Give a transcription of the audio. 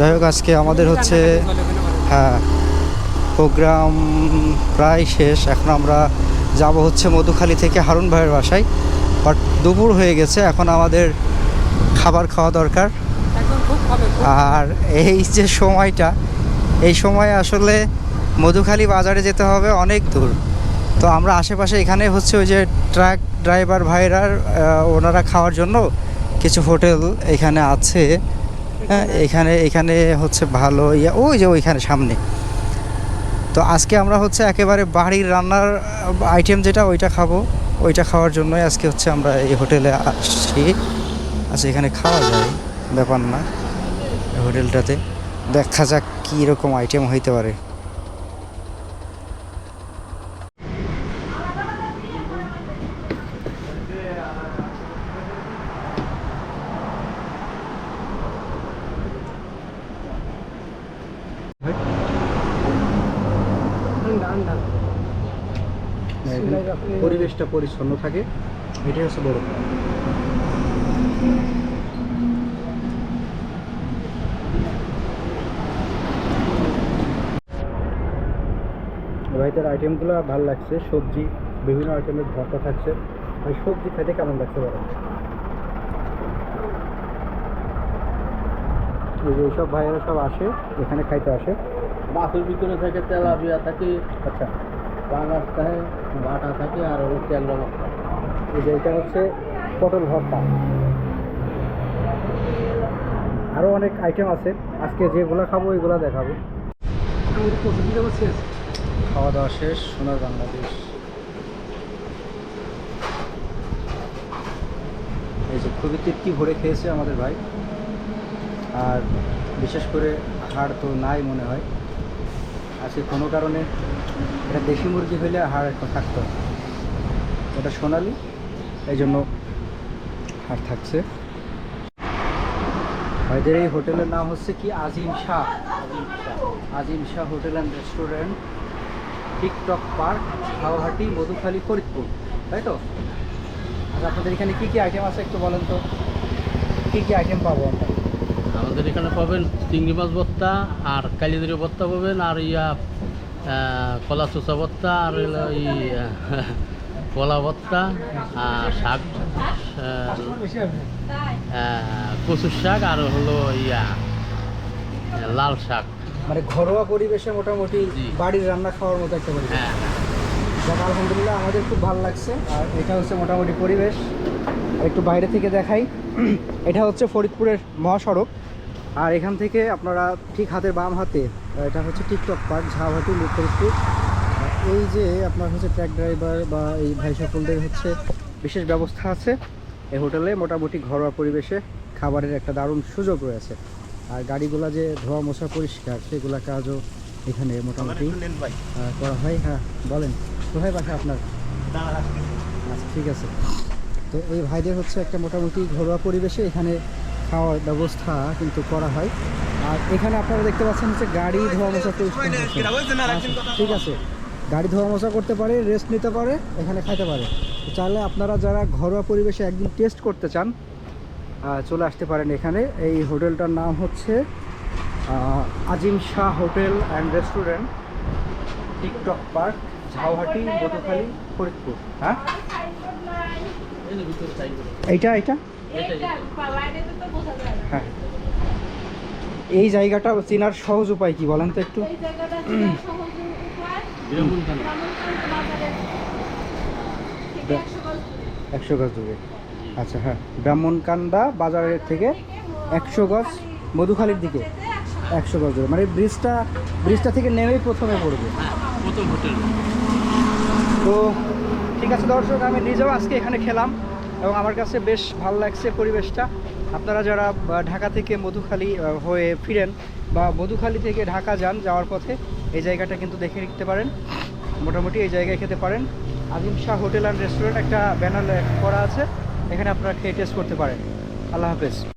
যাই হোক আজকে আমাদের হচ্ছে হ্যাঁ প্রোগ্রাম প্রায় শেষ। এখন আমরা যাব হচ্ছে মধুখালী থেকে হারুন ভাইয়ের বাসায়। বাট দুপুর হয়ে গেছে এখন আমাদের খাবার খাওয়া দরকার। আর এই যে সময়টা এই সময় আসলে মধুখালী বাজারে যেতে হবে অনেক দূর। তো আমরা আশেপাশে এখানে হচ্ছে ওই যে ট্রাক ড্রাইভার ভাইরা আহ, ওনারা খাওয়ার জন্য কিছু হোটেল এখানে আছে। এখানে এখানে হচ্ছে ভালো ইয়া, ওই যে ওইখানে সামনে। তো আজকে আমরা হচ্ছে একেবারে বাড়ির রান্নার আইটেম যেটা, ওইটা খাব। ওইটা খাওয়ার জন্যই আজকে হচ্ছে আমরা এই হোটেলে আসছি। আচ্ছা এখানে খাওয়া যায়, ব্যাপার না, হোটেলটাতে। দেখা যাক কীরকম আইটেম হইতে পারে। ঠান্ডা। ঠান্ডা পরিবেশটা পরিচ্ছন্ন থাকে। এটাই হচ্ছে বড় ভাইটার আইটেমগুলো ভালো লাগছে। সবজি বিভিন্ন আইটেমের ভর্তা থাকছে। আর সবজি খেতে কেমন লাগছে বলো? এই যে এইসব ভাইয়েরা সব আসে এখানে খাইতে আসে। মাছের ভিতরে থাকে তেলাপিয়া থাকে আচ্ছা। পাঙাশ থাকে বাটা থাকে আর ওই মাছ এই যে এটা হচ্ছে পটল ভর্তা। আরও অনেক আইটেম আছে। আজকে যেগুলো খাব ওইগুলো দেখাবো। খাওয়া দাওয়া শেষ সোনার বাংলাদেশ। এই যে খুবই তৃপ্তি ভরে খেয়েছে আমাদের ভাই। আর বিশেষ করে হাড় তো নাই মনে হয়। আজকে কোনো কারণে এটা দেশি মুরগি হইলে হাড় একটু থাকতো। এটা সোনালি এই জন্য হাড় থাকছে। ভাইদের এই হোটেলের নাম হচ্ছে কি? Azim Shah. Azim Shah hotel and restaurant, TikTok park Jhauhati Madhukhali, Faridpur. তাই তো? আচ্ছা আপনাদের এখানে কী কী আইটেম আছে একটু বলেন তো? কী কী আইটেম পাবো আমরা? আমাদের এখানে পাবেন চিংড়ি মাছ ভর্তা আর কালিদারি ভর্তা পাবেন আর ইয়া কলা চোষা ভর্তা আর ই কলা ভর্তা আর শাক কচুর শাক আর হলো ইয়া লাল শাক। মানে ঘরোয়া পরিবেশে মোটামুটি বাড়ির রান্না খাওয়ার মতো একটা পরিবেশ। হ্যাঁ যাক আলহামদুলিল্লাহ আমাদের খুব ভালো লাগছে। আর এটা হচ্ছে মোটামুটি পরিবেশ। একটু বাইরে থেকে দেখাই। এটা হচ্ছে ফরিদপুরের মহাসড়ক। আর এখান থেকে আপনারা ঠিক হাতের বাম হাতে এটা হচ্ছে টিকটক পার্ক ঝাউহাটি ফরিদপুর আর এই যে আপনার হচ্ছে ট্র্যাক ড্রাইভার বা এই ভাই সকলদের হচ্ছে বিশেষ ব্যবস্থা আছে। এই হোটেলে মোটামুটি ঘরোয়া পরিবেশে খাবারের একটা দারুণ সুযোগ রয়েছে। আর গাড়িগুলো যে ধোয়া মোছা পরিষ্কার সেগুলা কাজও এখানে মোটামুটি আহ, করা হয়। হ্যাঁ বলেন। কোথায় বাসা আপনার? আচ্ছা ঠিক আছে। তো এই ভাইদের হচ্ছে একটা মোটামুটি ঘরোয়া পরিবেশে এখানে খাওয়ার ব্যবস্থা কিন্তু করা হয়। আর এখানে আপনারা দেখতে পাচ্ছেন হচ্ছে গাড়ি ধোয়া। আচ্ছা, ঠিক আছে। গাড়ি ধোয়া মোছা করতে পারে রেস্ট নিতে পারে এখানে খাইতে পারে। চাইলে আপনারা যারা ঘরোয়া পরিবেশে একদিন টেস্ট করতে চান চলে আসতে পারেন এখানে। এই হোটেলটার নাম হচ্ছে Azim Shah hotel and restaurant TikTok park Jhauhati Madhukhali Faridpur. হ্যাঁ? এইটা এইটা? হ্যাঁ। এই জায়গাটা চেনার সহজ উপায় কি বলেন তো একটু? একশো গজ দূরে। আচ্ছা হ্যাঁ। ব্রাহ্মণকান্দা বাজারের থেকে একশো গজ মধুখালীর দিকে। একশো গজ দূরে। মানে ব্রিজটা ব্রিজটা থেকে নেমেই প্রথমে পড়বে। হ্যাঁ প্রথম হোটেল। তো ঠিক আছে দর্শক, আমি নিজেও আজকে এখানে খেলাম এবং আমার কাছে বেশ ভালো লাগছে পরিবেশটা। আপনারা যারা ঢাকা থেকে মধুখালী হয়ে ফিরেন বা মধুখালী থেকে ঢাকা যান, যাওয়ার পথে এই জায়গাটা কিন্তু দেখে নিতে পারেন। মোটামুটি এই জায়গায় খেতে পারেন। Azim Shah hotel and restaurant একটা ব্যানার করা আছে। এখানে আপনারা খেয়ে টেস্ট করতে পারেন। আল্লাহ হাফেজ।